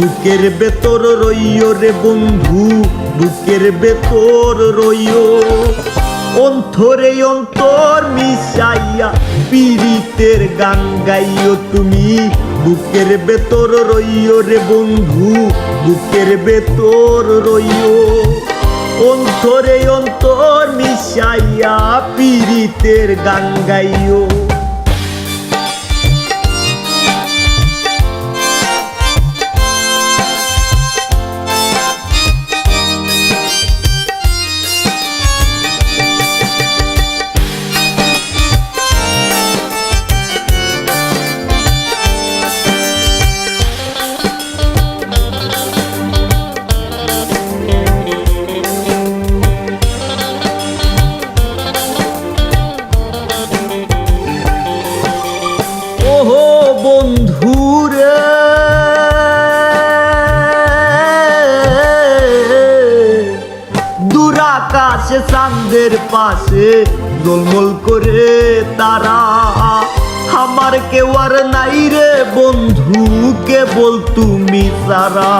বুকের ভেতর রইও রে বন্ধু, বুকের ভেতর রইও। অন্তরে অন্তর মিশাইয়া পীড়িতের গান গাইও তুমি, বুকের ভেতর রইও রে বন্ধু, বুকের ভেতর রইও। অন্তরে অন্তর মিশাইয়া পীড়িতের গান গাইও। চাঁদের পাশে গোলমোল করে তারা। আমার কেউ আর নাই রে বন্ধু কেবল তুমি সারা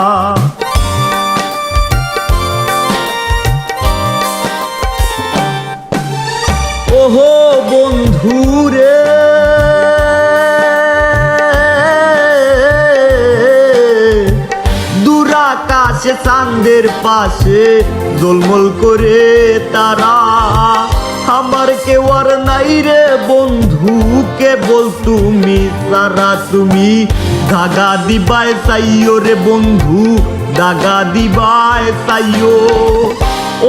ওহো বন্ধুরে দুরাকাশে চাঁদের পাশে জলমল করে তারা। আমার কেউ আর নাই রে বন্ধু, কেবল তুমি সারা তুমি। ধাগা দিবায় চাইও রে বন্ধু, দাগা দিবায় চাইও।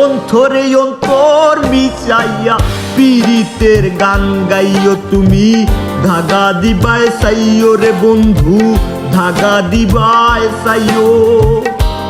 অন্তরে অন্তর মিশাইয়া পীড়িতের গান গাইও তুমি। ধাগা দিবায় সাইও রে বন্ধু ধাগা দিবায় সাইও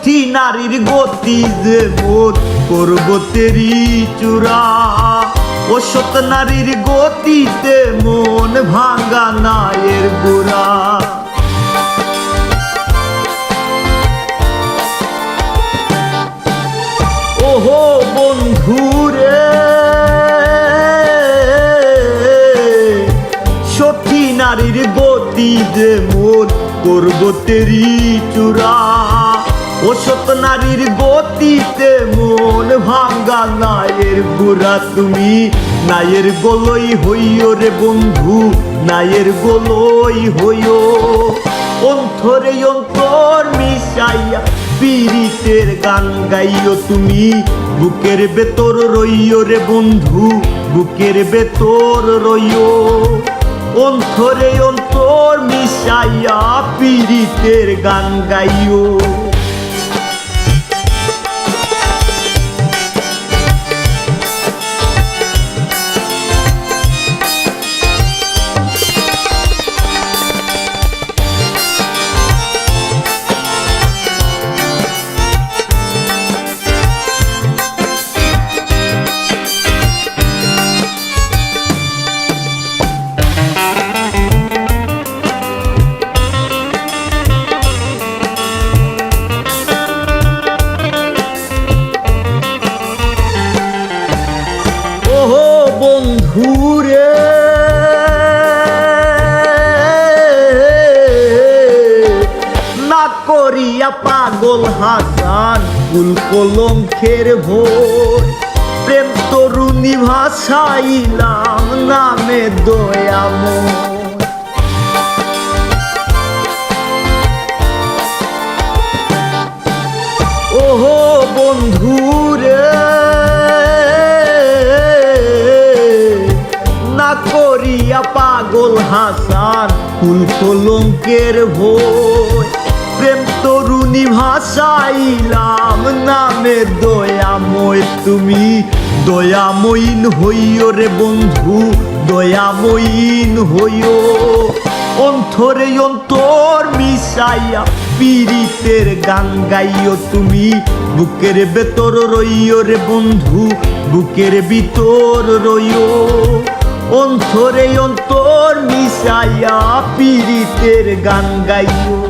সত্যি নারীর গতি যে বোধ করব তেরি চূড়া। ও সত নারীর গতিতে মন ভাঙা নায়ের গোড়া। ওহো বন্ধুরে নারীর গতি যে মোর করব তেরি চূড়া। ও সত নারীর গতিতে মন ভাঙ্গা নায়ের গুড়া তুমি। নায়ের গোলই হইও রে বন্ধু, নায়ের গোলই হইও। অন্তরে অন্তর মিশাইয়া পীড়িতের গান গাইও তুমি। বুকের ভেতর রইও রে বন্ধু, বুকের ভেতর রইও। অন্তরে অন্তর মিশাইয়া পীড়িতের গান গাইও। ভুল কলঙ্কের ভোর প্রেম তরুণী ভাষাইলাম নামে দয়াম ওহো বন্ধুরে, না করিয়া পাগল হাসান ফুল কলঙ্কের ভোর ভাষাইলাম নামে দয়াময় তুমি। দয়াময়ীন হইও রে বন্ধু, দয়াময়ীন হইও। অন্তরে অন্তর মিশাইয়া পীড়িতের গান গাইও তুমি। বুকের ভেতর রইও রে বন্ধু, বুকের ভিতর রইও। অন্তরে অন্তর মিশাইয়া পীড়িতের গান গাইও।